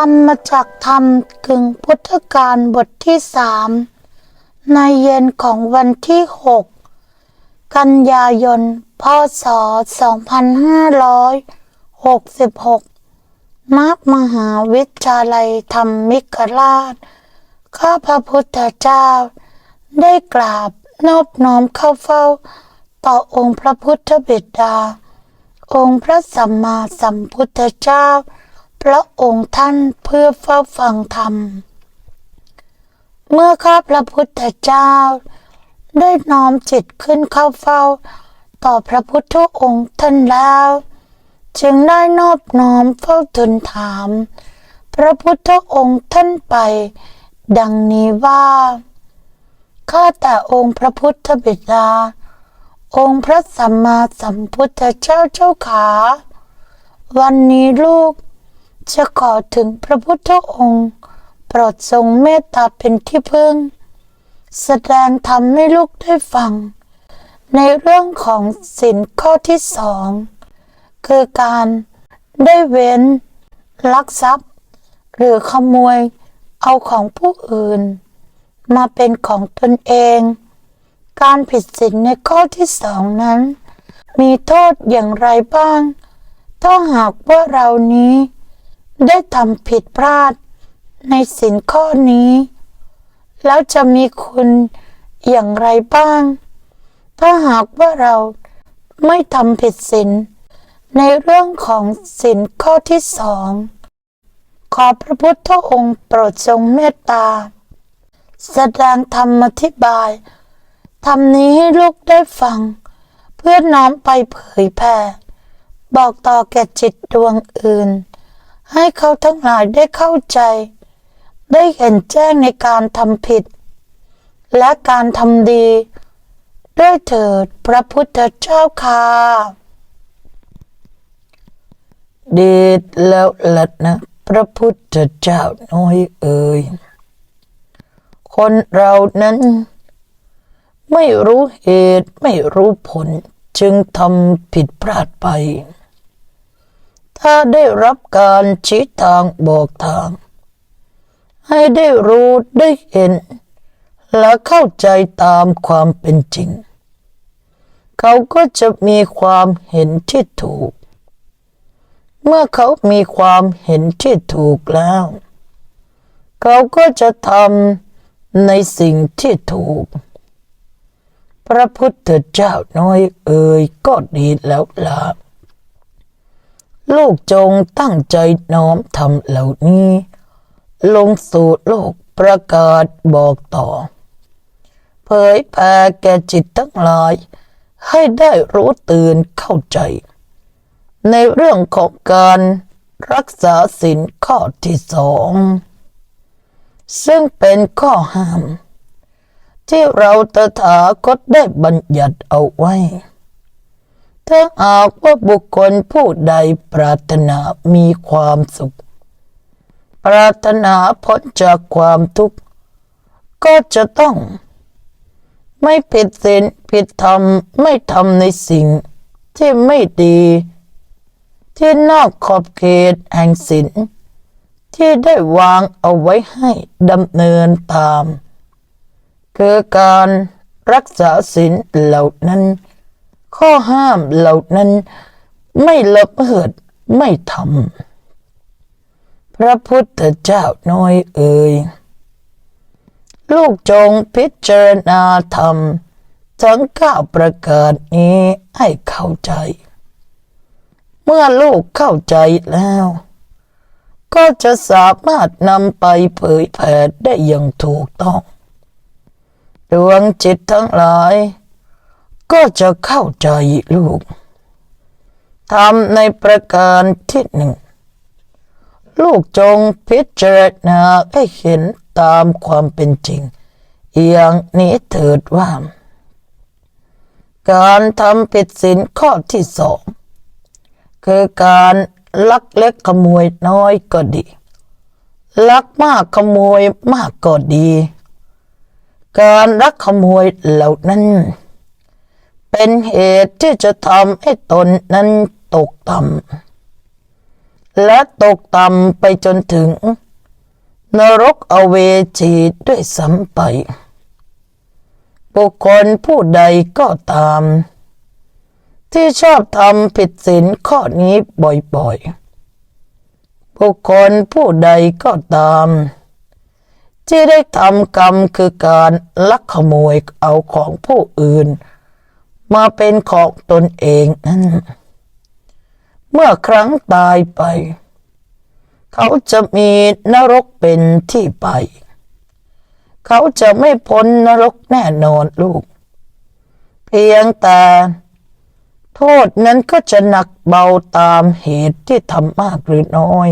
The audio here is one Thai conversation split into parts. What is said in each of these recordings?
ทำมาจากธรรมกึ่งพุทธการบทที่สามในเย็นของวันที่หกกันยายน พศ 2566นักมหาวิทยาลัยธรรมิกราช ข้าพระพุทธเจ้า ได้กราบนอบน้อมเข้าเฝ้า ต่อองค์พระพุทธบิดา องค์พระสัมมาสัมพุทธเจ้า พระองค์ท่านเพื่อเฝ้าฟังธรรม เมื่อข้าพระพุทธเจ้า ได้น้อมจิตขึ้นเข้าเฝ้า ต่อพระพุทธองค์ท่านแล้ว จึงได้นอบน้อมเฝ้าทูลถาม พระพุทธองค์ท่านไป ดังนี้ว่าข้าแต่องค์พระพุทธบิดา องค์พระสัมมาสัมพุทธเจ้าเจ้าขา วันนี้ลูก จะขอถึงพระพุทธองค์ โปรดทรงเมตตาเป็นที่พึ่ง แสดงธรรมให้ลูกได้ฟัง ในเรื่องของสินข้อที่สองคือการได้เว้น ลักทรัพย์ หรือขโมยเอาของผู้อื่น มาเป็นของตนเอง การผิดศีลในข้อที่สองนั้น มีโทษอย่างไรบ้าง ถ้าหากว่าเรานี้ ได้ทำผิดพลาดในสินข้อนี้ แล้วจะมีคุณอย่างไรบ้าง ถ้าหากว่าเราไม่ทำผิดศีลในเรื่องของศีลข้อที่สอง ขอพระพุทธองค์โปรดทรงเมตตา แสดงธรรมอธิบายธรรมนี้ให้ลูกได้ฟัง เพื่อน้อมไปเผยแผ่บอกต่อแก่จิตดวงอื่น ให้เขาทั้งหลายได้เข้าใจ ได้เห็นแจ้งในการทำผิด และการทำดีด้วยเถิดพระพุทธเจ้าค่ะเดชแล้วลัดนะ พระพุทธเจ้าน้อยเอ่ยคนเรานั้น ไม่รู้เหตุไม่รู้ผลจึงทำผิดพลาดไป ถ้าได้รับการชี้ทางบอกทาง ให้ได้รู้ได้เห็น และเข้าใจตามความเป็นจริง เขาก็จะมีความเห็นที่ถูก เมื่อเขามีความเห็นที่ถูกแล้ว เขาก็จะทำในสิ่งที่ถูก พระพุทธเจ้าน้อยเอ่ยก็ดีแล้วล่ะ ลูกจงตั้งใจน้อมทำเหล่านี้ ลงสู่โลกประกาศบอกต่อ เผยแผ่แก่จิตทั้งหลาย ให้ได้รู้ตื่นเข้าใจ ในเรื่องของการรักษาศีลข้อที่สอง ซึ่งเป็นข้อห้าม ที่เราตถาคตได้บัญญัติเอาไว้ ถ้าหากว่าบุคคลผู้ใดปรารถนามีความสุข ปรารถนาพ้นจากความทุกข์ ก็จะต้อง ไม่ผิดศีลผิดธรรมไม่ทำในสิ่งที่ไม่ดี ที่นอกขอบเขตแห่งศีลที่ได้วางเอาไว้ให้ดำเนินตาม คือการรักษาศีลเหล่านั้น ข้อห้ามเหล่านั้นไม่ละเมิดไม่ทำพระพุทธเจ้าน้อยเอ่ยลูกจงพิจารณาธรรมทั้งเก้าประการนี้ให้เข้าใจ เมื่อลูกเข้าใจแล้ว ก็จะสามารถนำไปเผยแผ่ได้อย่างถูกต้อง ดวงจิตทั้งหลาย ก็จะเข้าใจลูกทำในประการที่หนึ่ง ลูกจงพิจารณาให้เห็นตามความเป็นจริง อย่างนี้เถิดว่า การทำผิดศีลข้อที่สอง คือการลักเล็กขโมยน้อยก็ดี ลักมากขโมยมากก็ดี การลักขโมยเหล่านั้น เป็นเหตุที่จะทำให้ตนนั้นตกต่ำและตกต่ำไปจนถึง นรกอเวจีด้วยซ้ำไปบุคคลผู้ใดก็ตาม ที่ชอบทำผิดศีลข้อนี้บ่อยๆ บุคคลผู้ใดก็ตาม ที่ได้ทำกรรมคือการลักขโมยเอาของผู้อื่น มาเป็นของตนเองนั้น เมื่อครั้งตายไป เขาจะมีนรกเป็นที่ไป เขาจะไม่พ้นนรกแน่นอนลูก เพียงแต่โทษนั้นก็จะหนักเบาตามเหตุที่ทำมากหรือน้อย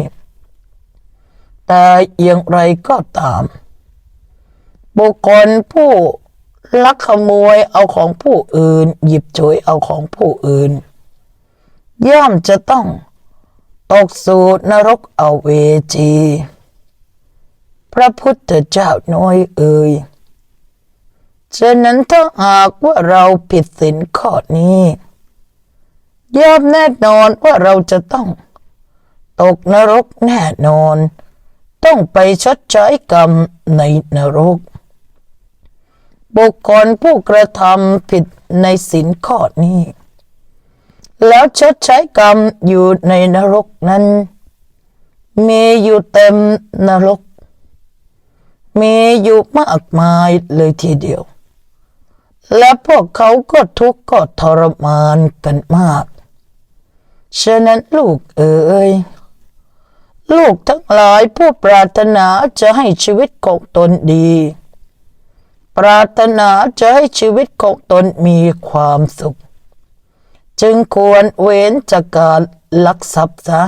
แต่อย่างไรก็ตาม บุคคลผู้ ลักขโมยเอาของผู้อื่น หยิบฉวยเอาของผู้อื่น ย่อมจะต้องตกสู่นรกเอาเวจี พระพุทธเจ้าน้อยเอ่ยฉะนั้นถ้าหากว่าเราผิดศีลข้อนี้ ย่อมแน่นอนว่าเราจะต้อง ตกนรกแน่นอน ต้องไปชดใช้กรรมในนรก บุคคลผู้กระทำผิดในศีลข้อนี้ แล้วชดใช้กรรมอยู่ในนรกนั้น มีอยู่เต็มนรก มีอยู่มากมายเลยทีเดียว และพวกเขาก็ทุกข์ก็ทรมานกันมาก ฉะนั้นลูกเอ๋ยลูกทั้งหลายผู้ปรารถนาจะให้ชีวิตของตนดี ปรารถนาจะให้ชีวิตของตนมีความสุข จึงควรเว้นจากการลักทรัพย์ซะ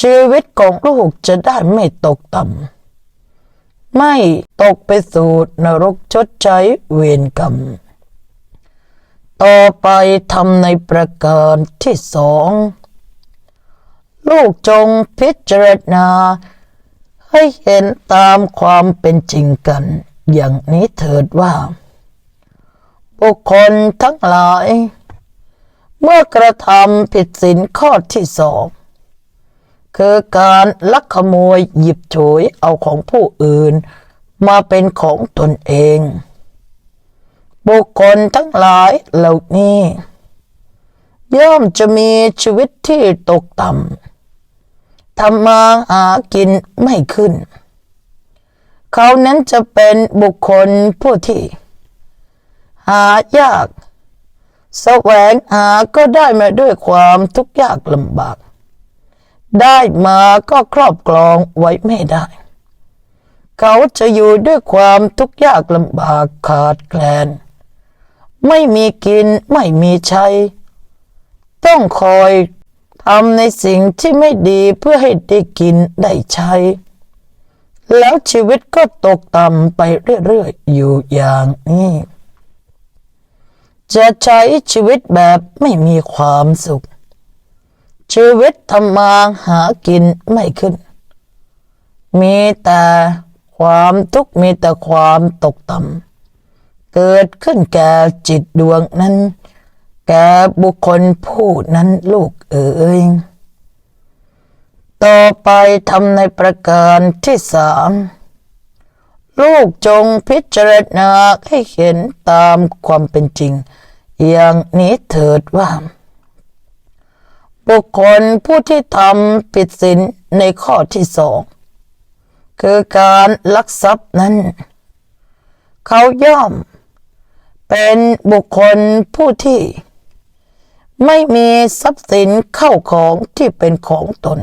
ชีวิตของลูกจะได้ไม่ตกต่ำไม่ตกไปสู่นรกชดใช้เวรกรรม ต่อไปทำในประการที่สอง ลูกจงพิจารณาให้เห็นตามความเป็นจริงกัน อย่างนี้เถิดว่าบุคคลทั้งหลาย เมื่อกระทำผิดศีลข้อที่สองคือการลักขโมยหยิบฉวยเอาของผู้อื่น มาเป็นของตนเอง บุคคลทั้งหลายเหล่านี้ ย่อมจะมีชีวิตที่ตกต่ำทำมาหากินไม่ขึ้น เขานั้นจะเป็นบุคคลผู้ที่ หายากแสวงหาก็ได้มาด้วยความทุกข์ยากลำบาก ได้มาก็ครอบครองไว้ไม่ได้ เขาจะอยู่ด้วยความทุกข์ยากลำบากขาดแคลน ไม่มีกินไม่มีใช้ ต้องคอยทำในสิ่งที่ไม่ดีเพื่อให้ได้กินได้ใช้ แล้วชีวิตก็ตกต่ำไปเรื่อยๆ อยู่อย่างนี้ จะใช้ชีวิตแบบไม่มีความสุข ชีวิตทำมาหากินไม่ขึ้น มีแต่ความทุกข์มีแต่ความตกต่ำเกิดขึ้นแก่จิตดวงนั้น แก่บุคคลผู้นั้นลูกเอ๋ย ต่อไปทำในประการที่สามลูกจงพิจารณาให้เห็นตามความเป็นจริง อย่างนี้เถิดว่า บุคคลผู้ที่ทำผิดศีลในข้อที่สองคือการลักทรัพย์นั้น เขาย่อม เป็นบุคคลผู้ที่ ไม่มีทรัพย์สินเข้าของที่เป็นของตน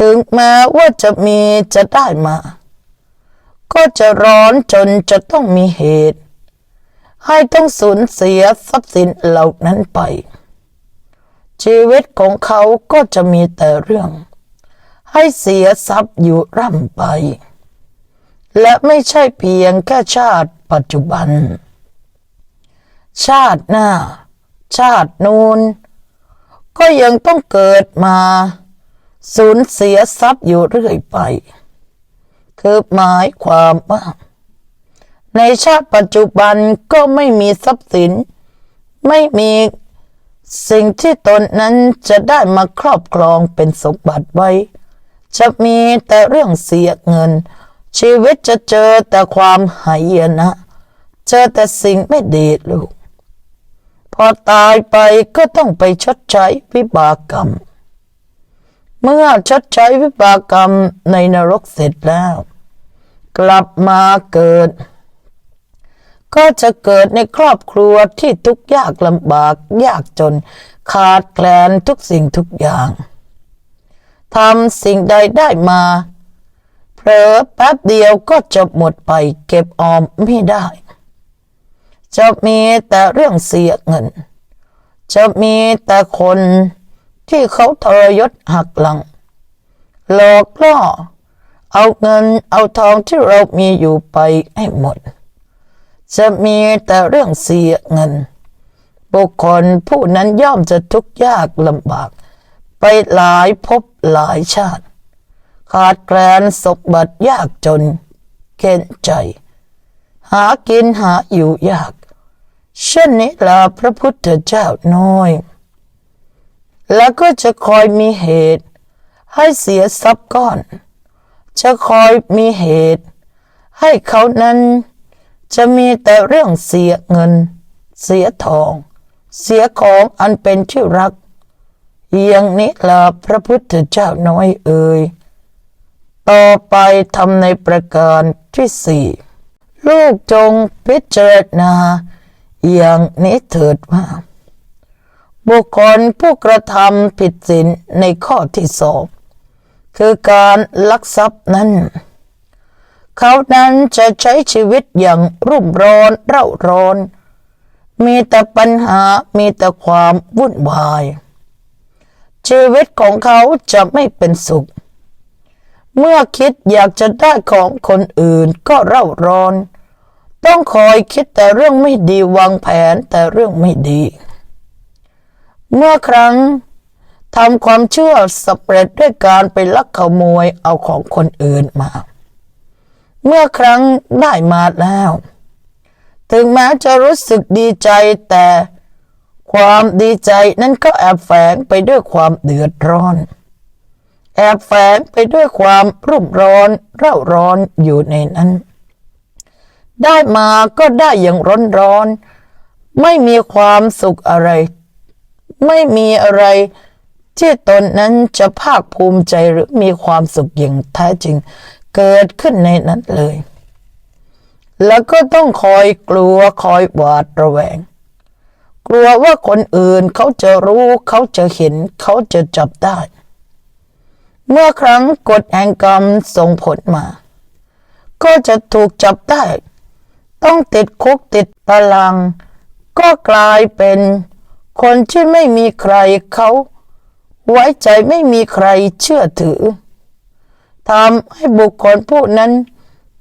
ถึงแม้ว่าจะมีจะได้มา ก็จะร้อนจนจะต้องมีเหตุ ให้ต้องสูญเสียทรัพย์สินเหล่านั้นไป ชีวิตของเขาก็จะมีแต่เรื่อง ให้เสียทรัพย์อยู่ร่ำไป และไม่ใช่เพียงแค่ชาติปัจจุบัน ชาติหน้า ชาตินูนก็ยังต้องเกิดมา สูญเสียทรัพย์อยู่เรื่อยไป คือหมายความว่า ในชาติปัจจุบันก็ไม่มีทรัพย์สิน ไม่มีสิ่งที่ตนนั้นจะได้มาครอบครองเป็นสมบัติไว้ จะมีแต่เรื่องเสียเงิน ชีวิตจะเจอแต่ความหายนะ เจอแต่สิ่งไม่ดีลูก พอตายไปก็ต้องไปชดใช้วิบากกรรม เมื่อชดใช้วิบากกรรมในนรกเสร็จแล้ว กลับมาเกิด ก็จะเกิดในครอบครัวที่ทุกข์ยากลำบากยากจน ขาดแคลนทุกสิ่งทุกอย่างทำสิ่งใดได้มาเผลอแป๊บเดียวก็จะหมดไปเก็บออมไม่ได้ จะมีแต่เรื่องเสียเงิน จะมีแต่คน ที่เขาทรยศหักหลัง หลอกล่อ เอาเงินเอาทองที่เรามีอยู่ไปให้หมด จะมีแต่เรื่องเสียเงิน บุคคลผู้นั้นย่อมจะทุกข์ยากลำบาก ไปหลายภพหลายชาติ ขาดแคลนสมบัติยากจน เข็นใจ หากินหาอยู่ยากเช่นนี้ลาพระพุทธเจ้าน้อย แล้วก็จะคอยมีเหตุ ให้เสียทรัพย์ก้อน จะคอยมีเหตุ ให้เขานั้น จะมีแต่เรื่องเสียเงิน เสียทอง เสียของอันเป็นที่รักอย่างนี้ลาพระพุทธเจ้าน้อยเอ่ยต่อไปทำในประการที่สี่ลูกจงพิจารณาอย่างนี้เถิดว่า บุคคลผู้กระทำผิดศีลในข้อที่สองคือการลักทรัพย์นั้น เขานั้นจะใช้ชีวิตอย่างรุ่มร้อนเร่าร้อน มีแต่ปัญหามีแต่ความวุ่นวาย ชีวิตของเขาจะไม่เป็นสุข เมื่อคิดอยากจะได้ของคนอื่นก็เร่าร้อน ต้องคอยคิดแต่เรื่องไม่ดีวางแผนแต่เรื่องไม่ดี เมื่อครั้งทำความเชื่อสำเร็จด้วยการไปลักขโมยเอาของคนอื่นมา เมื่อครั้งได้มาแล้ว ถึงแม้จะรู้สึกดีใจแต่ความดีใจนั้นก็แอบแฝงไปด้วยความเดือดร้อน แอบแฝงไปด้วยความรุ่มร้อนเร่าร้อนอยู่ในนั้น ได้มาก็ได้อย่างร้อนร้อน ไม่มีความสุขอะไร ไม่มีอะไร ที่ตนนั้นจะภาคภูมิใจหรือมีความสุขอย่างแท้จริง เกิดขึ้นในนั้นเลย แล้วก็ต้องคอยกลัวคอยหวาดระแวง กลัวว่าคนอื่นเขาจะรู้เขาจะเห็นเขาจะจับได้ เมื่อครั้งกฎแห่งกรรมส่งผลมา ก็จะถูกจับได้ ต้องติดคุกติดตาราง ก็กลายเป็น คนที่ไม่มีใครเขาไว้ใจไม่มีใครเชื่อถือทำให้บุคคลผู้นั้น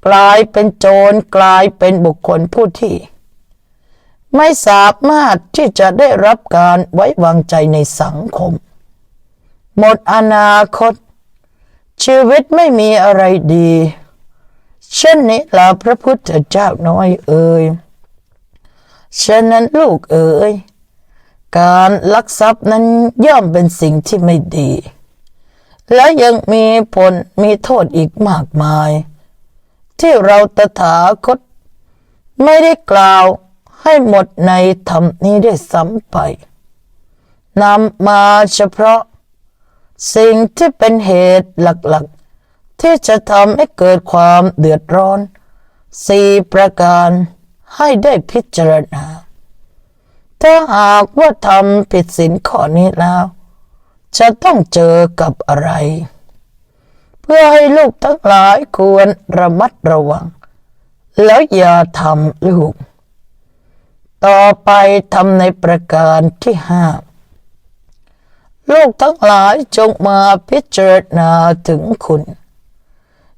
กลายเป็นโจรกลายเป็นบุคคลผู้ที่ ไม่สามารถที่จะได้รับการไว้วางใจในสังคม หมดอนาคต ชีวิตไม่มีอะไรดี เช่นนี้ลาพระพุทธเจ้าน้อยเอ่ยฉะนั้นลูกเอ๋ย การลักทรัพย์นั้นย่อมเป็นสิ่งที่ไม่ดี และยังมีผลมีโทษอีกมากมาย ที่เราตถาคต ไม่ได้กล่าวให้หมดในธรรมนี้ได้ซ้ำไปนำมาเฉพาะ สิ่งที่เป็นเหตุหลักๆ ที่จะทำให้เกิดความเดือดร้อนสี่ประการให้ได้พิจารณา ถ้าหากว่าทำผิดสินข้อนี้แล้ว จะต้องเจอกับอะไร เพื่อให้ลูกทั้งหลายควรระมัดระวัง แล้วอย่าทำลูก ต่อไปทำในประการที่ห้าลูกทั้งหลายจงมาพิจารณาถึงคุณ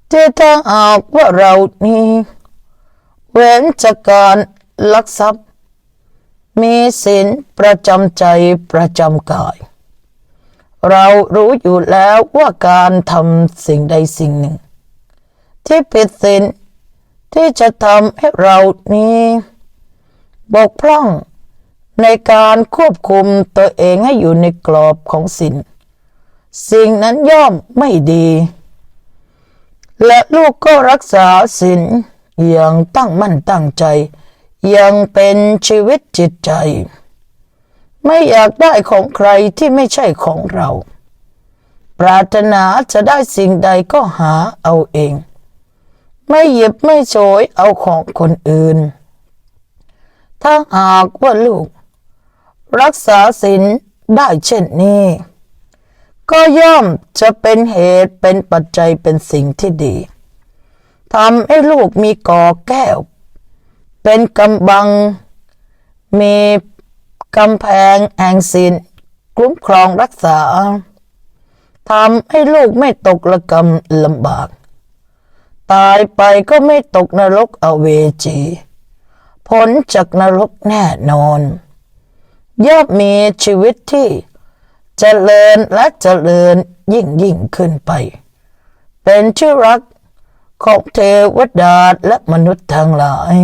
ที่ถ้าหากว่าเรานี้ เว้นจากการลักทรัพย์ มีศีลประจำใจประจำกาย เรารู้อยู่แล้วว่าการทำสิ่งใดสิ่งหนึ่ง ที่ผิดศีลที่จะทำให้เรานี้บกพร่องในการควบคุมตัวเองให้อยู่ในกรอบของศีลสิ่งนั้นย่อมไม่ดี และลูกก็รักษาศีลอย่างตั้งมั่นตั้งใจ ยังเป็นชีวิตจิตใจ ไม่อยากได้ของใครที่ไม่ใช่ของเรา ปรารถนาจะได้สิ่งใดก็หาเอาเอง ไม่หยิบไม่โฉยเอาของคนอื่น ถ้าหากว่าลูก รักษาศีลได้เช่นนี้ ก็ย่อมจะเป็นเหตุเป็นปัจจัยเป็นสิ่งที่ดีทำให้ลูกมีกอแก้ว เป็นกำบัง มีกำแพงแห่งศีลคุ้มครองรักษาทำให้ลูกไม่ตกระกรรมลำบาก ตายไปก็ไม่ตกนรกอเวจีพ้นจากนรกแน่นอน ย่อมมีชีวิตที่เจริญและเจริญยิ่งยิ่งขึ้นไป เป็นชื่อรักของเทวดาและมนุษย์ทั้งหลาย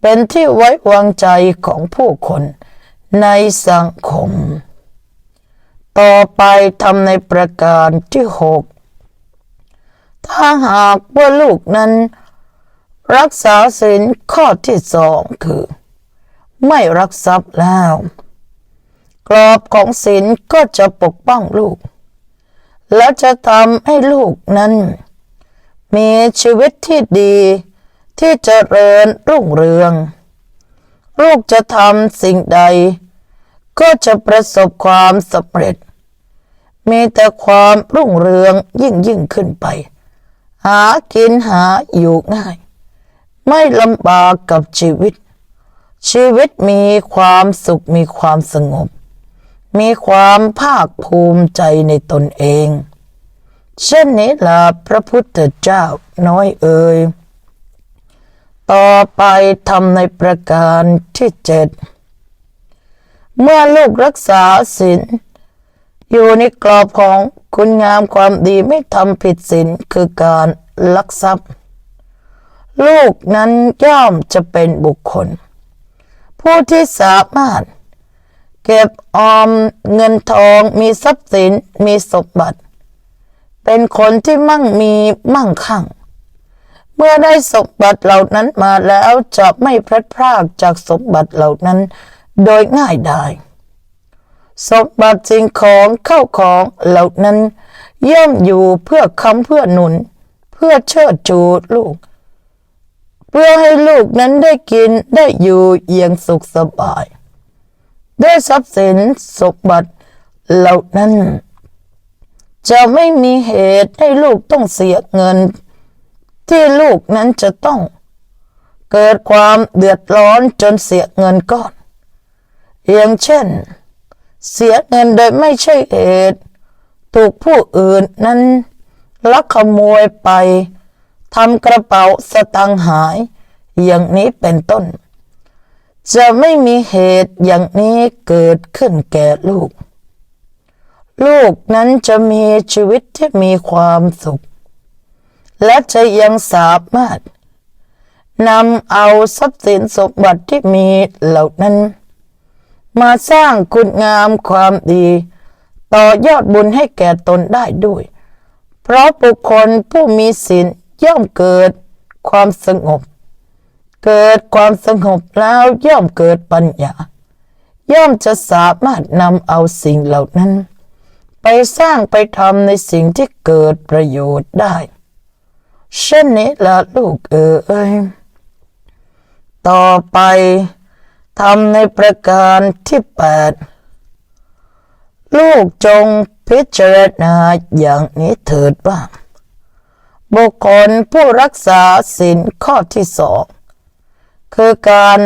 เป็นที่ไว้วางใจของผู้คนในสังคม ต่อไปทำในประการที่หกถ้าหากว่าลูกนั้น รักษาศีลข้อที่สองคือ ไม่รักทรัพย์แล้ว กรอบของศีลก็จะปกป้องลูก และจะทำให้ลูกนั้น มีชีวิตที่ดี ที่เจริญรุ่งเรือง ลูกจะทำสิ่งใด ก็จะประสบความสำเร็จ มีแต่ความรุ่งเรืองยิ่งยิ่งขึ้นไป หากินหาอยู่ง่าย ไม่ลำบากกับชีวิต ชีวิตมีความสุขมีความสงบ มีความภาคภูมิใจในตนเอง เช่นนี้ล่ะพระพุทธเจ้าน้อยเอ่ย ต่อไปทำในประการที่เจ็ดเมื่อลูกรักษาศีลอยู่ในกรอบของคุณงามความดีไม่ทำผิดศีลคือการลักทรัพย์ ลูกนั้นย่อมจะเป็นบุคคล ผู้ที่สามารถ เก็บออมเงินทองมีทรัพย์สินมีสมบัติ เป็นคนที่มั่งมีมั่งคั่ง เมื่อได้สมบัติเหล่านั้นมาแล้วจะไม่พลัดพรากจากสมบัติเหล่านั้น โดยง่ายไดายสมบัติสิ่งของเข้าของเหล่านั้น ย่อมอยู่เพื่อคำเพื่อหนุน เพื่อเชิดชูลูก เพื่อให้ลูกนั้นได้กินได้อยู่อย่างสุขสบายด้วยทรัพย์สินสมบัติเหล่านั้น จะไม่มีเหตุให้ลูกต้องเสียเงิน ที่ลูกนั้นจะต้อง เกิดความเดือดร้อนจนเสียเงินก้อนอย่างเช่น เสียเงินโดยไม่ใช่เหตุ ถูกผู้อื่นนั้นลักขโมยไปทำกระเป๋าสตังค์หาย อย่างนี้เป็นต้น จะไม่มีเหตุอย่างนี้เกิดขึ้นแก่ลูก ลูกนั้นจะมีชีวิตที่มีความสุข และจะยังสามารถนำเอาทรัพย์สินสมบัติที่มีเหล่านั้น มาสร้างคุณงามความดี ต่อยอดบุญให้แก่ตนได้ด้วย เพราะบุคคลผู้มีศีลย่อมเกิดความสงบ เกิดความสงบแล้วย่อมเกิดปัญญา ย่อมจะสามารถนำเอาสิ่งเหล่านั้น ไปสร้างไปทำในสิ่งที่เกิดประโยชน์ได้ เช่นนี้ละลูกเอ๋ยต่อไปทำในประการที่แปดลูกจงพิจารณาอย่างนี้เถิดว่าบุคคลผู้รักษาศีลข้อที่สองคือการ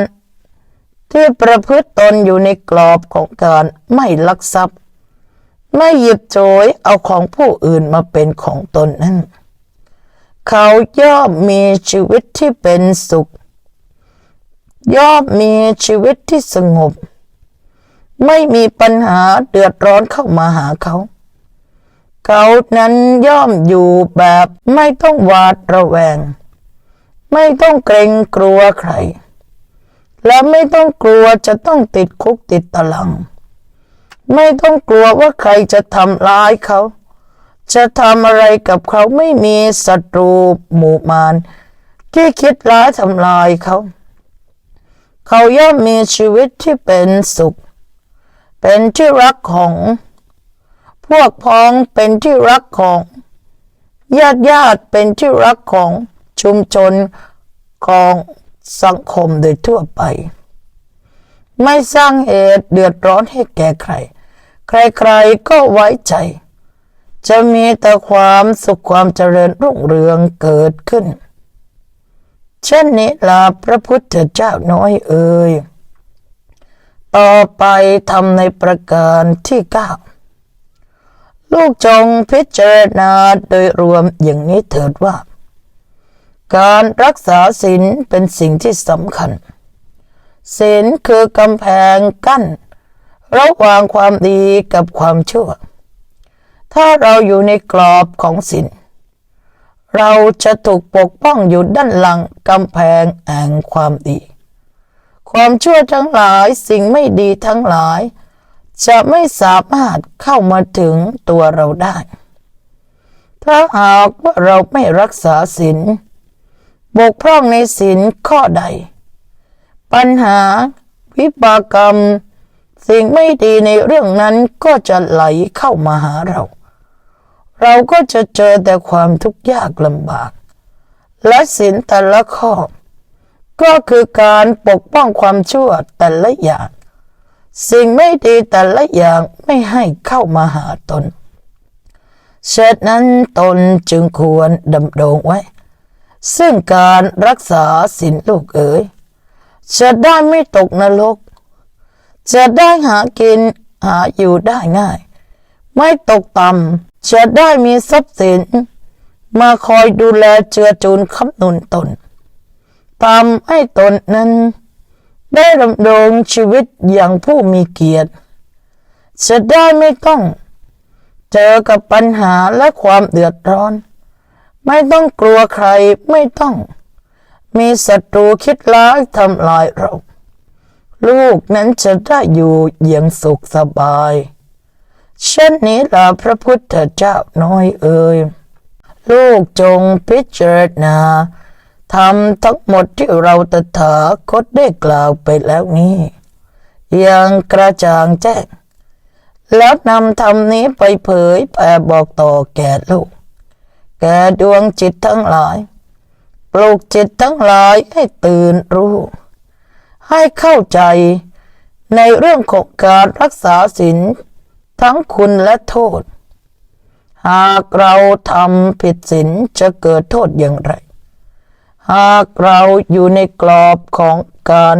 ที่ประพฤติตนอยู่ในกรอบของการไม่ลักทรัพย์ ไม่หยิบโจยเอาของผู้อื่นมาเป็นของตนนั้น เขาย่อมมีชีวิตที่เป็นสุข ย่อมมีชีวิตที่สงบ ไม่มีปัญหาเดือดร้อนเข้ามาหาเขา เขานั้นย่อมอยู่แบบไม่ต้องหวาดระแวง ไม่ต้องเกรงกลัวใคร และไม่ต้องกลัวจะต้องติดคุกติดตาราง ไม่ต้องกลัวว่าใครจะทำร้ายเขา จะทำอะไรกับเขาไม่มีศัตรูหมู่มารที่คิดร้ายทำลายเขา เขาย่อมมีชีวิตที่เป็นสุข เป็นที่รักของ พวกพ้องเป็นที่รักของ ญาติญาติเป็นที่รักของชุมชนของสังคมโดยทั่วไป ไม่สร้างเหตุเดือดร้อนให้แก่ใคร ใครๆก็ไว้ใจ จะมีแต่ความสุขความเจริญรุ่งเรืองเกิดขึ้น เช่นนี้ลาพระพุทธเจ้าน้อยเอ่ยต่อไปทำในประการที่เก้าลูกจงพิจารณาโดยรวมอย่างนี้เถิดว่า การรักษาศีลเป็นสิ่งที่สำคัญศีลคือกำแพงกั้น ระหว่างความดีกับความชั่ว ถ้าเราอยู่ในกรอบของศีลเราจะถูกปกป้องอยู่ด้านหลังกำแพงแห่งความดี ความชั่วทั้งหลายสิ่งไม่ดีทั้งหลาย จะไม่สามารถเข้ามาถึงตัวเราได้ ถ้าหากว่าเราไม่รักษาศีลบกพร่องในศีลข้อใด ปัญหา วิบากกรรม สิ่งไม่ดีในเรื่องนั้นก็จะไหลเข้ามาหาเรา เราก็จะเจอแต่ความทุกข์ยากลำบาก และศีลแต่ละข้อ ก็คือการปกป้องความชั่วแต่ละอย่าง สิ่งไม่ดีแต่ละอย่างไม่ให้เข้ามาหาตนเช่นนั้นตนจึงควรดำรงไว้ ซึ่งการรักษาศีลลูกเอ๋ยจะได้ไม่ตกนรก จะได้หากินหาอยู่ได้ง่าย ไม่ตกต่ำ จะได้มีทรัพย์สิน มาคอยดูแลเจือจูนคำนุนตนทำให้ตนนั้น ได้ดำรงชีวิตอย่างผู้มีเกียรติ จะได้ไม่ต้องเจอกับปัญหาและความเดือดร้อน ไม่ต้องกลัวใครไม่ต้อง มีศัตรูคิดร้ายทำลายเรา ลูกนั้นจะได้อยู่อย่างสุขสบาย เช่นนี้ล่ะพระพุทธเจ้าน้อยเอ่ยลูกจงพิจารณาทำทั้งหมดที่เราตถาคตได้กล่าวไปแล้วนี้อย่างกระจ่างแจ้งแล้วนำธรรมนี้ไปเผยแผ่บอกต่อแก่ลูก แก่ดวงจิตทั้งหลาย ปลูกจิตทั้งหลายให้ตื่นรู้ ให้เข้าใจในเรื่องของการรักษาศีล ทั้งคุณและโทษ หากเราทำผิดศีลจะเกิดโทษอย่างไร หากเราอยู่ในกรอบของการ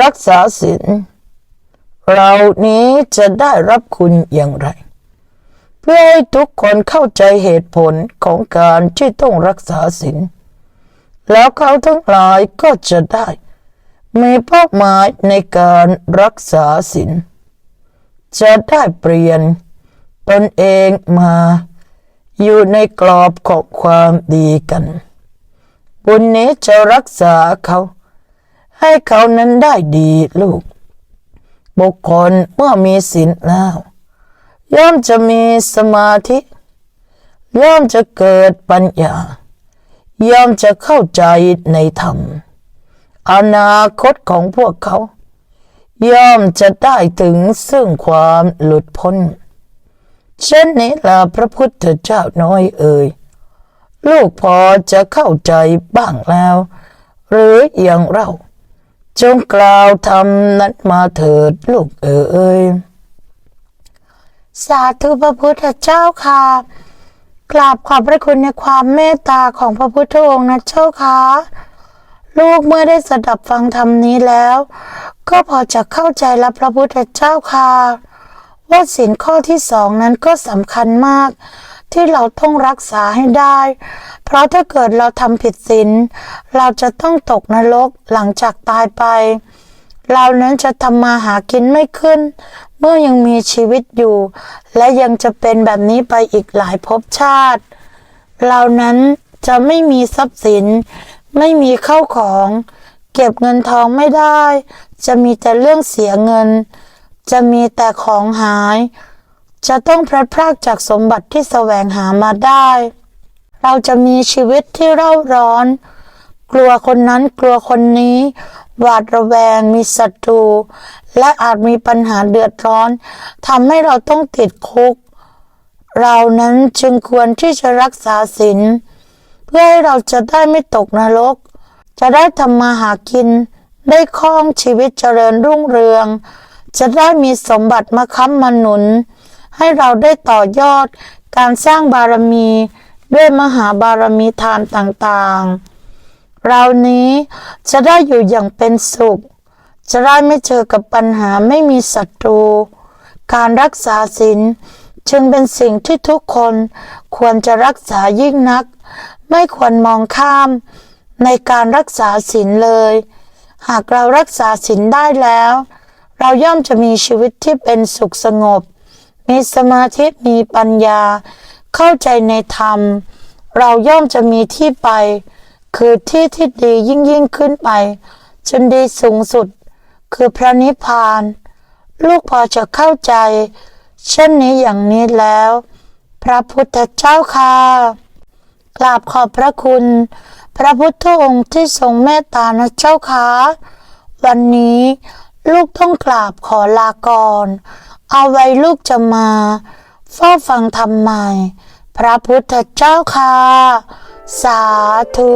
รักษาศีลเรานี้จะได้รับคุณอย่างไร เพื่อให้ทุกคนเข้าใจเหตุผลของการที่ต้องรักษาศีลแล้วเขาทั้งหลายก็จะได้ มีเป้าหมายในการรักษาศีล จะได้เปลี่ยน ตนเองมา อยู่ในกรอบของความดีกัน บุญนี้จะรักษาเขา ให้เขานั้นได้ดีลูก บุคคลเมื่อมีศีลแล้วย่อมจะมีสมาธิย่อมจะเกิดปัญญา ย่อมจะเข้าใจในธรรม อนาคตของพวกเขา ย่อมจะได้ถึงซึ่งความหลุดพ้นเช่นนี้ล่ะพระพุทธเจ้าน้อยเอ่ย ลูกพอจะเข้าใจบ้างแล้ว หรืออย่างเรา จงกล่าวทำนั้นมาเถิดลูกเอ๋ยสาธุพระพุทธเจ้าค่ะกราบขอบพระคุณในความเมตตาของพระพุทธองค์นะเจ้าค่ะ ลูกเมื่อได้สดับฟังธรรมนี้แล้ว ก็พอจะเข้าใจแล้วพระพุทธเจ้าค่ะว่าสินข้อที่สองนั้นก็สำคัญมาก ที่เราต้องรักษาให้ได้ เพราะถ้าเกิดเราทำผิดศีลเราจะต้องตกนรกหลังจากตายไป เรานั้นจะทำมาหากินไม่ขึ้น เมื่อยังมีชีวิตอยู่ และยังจะเป็นแบบนี้ไปอีกหลายภพชาติ เรานั้นจะไม่มีทรัพย์สิน ไม่มีเข้าของ เก็บเงินทองไม่ได้ จะมีแต่เรื่องเสียเงิน จะมีแต่ของหาย จะต้องพลัดพรากจากสมบัติที่แสวงหามาได้ เราจะมีชีวิตที่เร่าร้อน กลัวคนนั้นกลัวคนนี้ หวาดระแวงมีศัตรู และอาจมีปัญหาเดือดร้อนทำให้เราต้องติดคุก เรานั้นจึงควรที่จะรักษาศีล เพื่อให้เราจะได้ไม่ตกนรก จะได้ทำมาหากิน ได้คล่องชีวิตเจริญรุ่งเรือง จะได้มีสมบัติมาค้ำมาหนุน ให้เราได้ต่อยอดการสร้างบารมีด้วยมหาบารมีทานต่างๆ เรานี้จะได้อยู่อย่างเป็นสุข จะได้ไม่เจอกับปัญหาไม่มีศัตรู การรักษาศีลจึงเป็นสิ่งที่ทุกคนควรจะรักษายิ่งนัก ไม่ควรมองข้ามในการรักษาศีลเลย หากเรารักษาศีลได้แล้ว เราย่อมจะมีชีวิตที่เป็นสุขสงบ มีสมาธิมีปัญญา เข้าใจในธรรม เราย่อมจะมีที่ไป คือที่ที่ดียิ่งยิ่งขึ้นไป จนดีสูงสุด คือพระนิพพาน ลูกพอจะเข้าใจ เช่นนี้อย่างนี้แล้ว พระพุทธเจ้าค่ะ กราบขอบพระคุณ พระพุทธองค์ที่ทรงเมตตานะเจ้าค่ะวันนี้ลูกต้องกราบขอลาก่อนเอาไว้ลูกจะมาเฝ้าฟังธรรมใหม่ พระพุทธเจ้าค่ะ สาธุ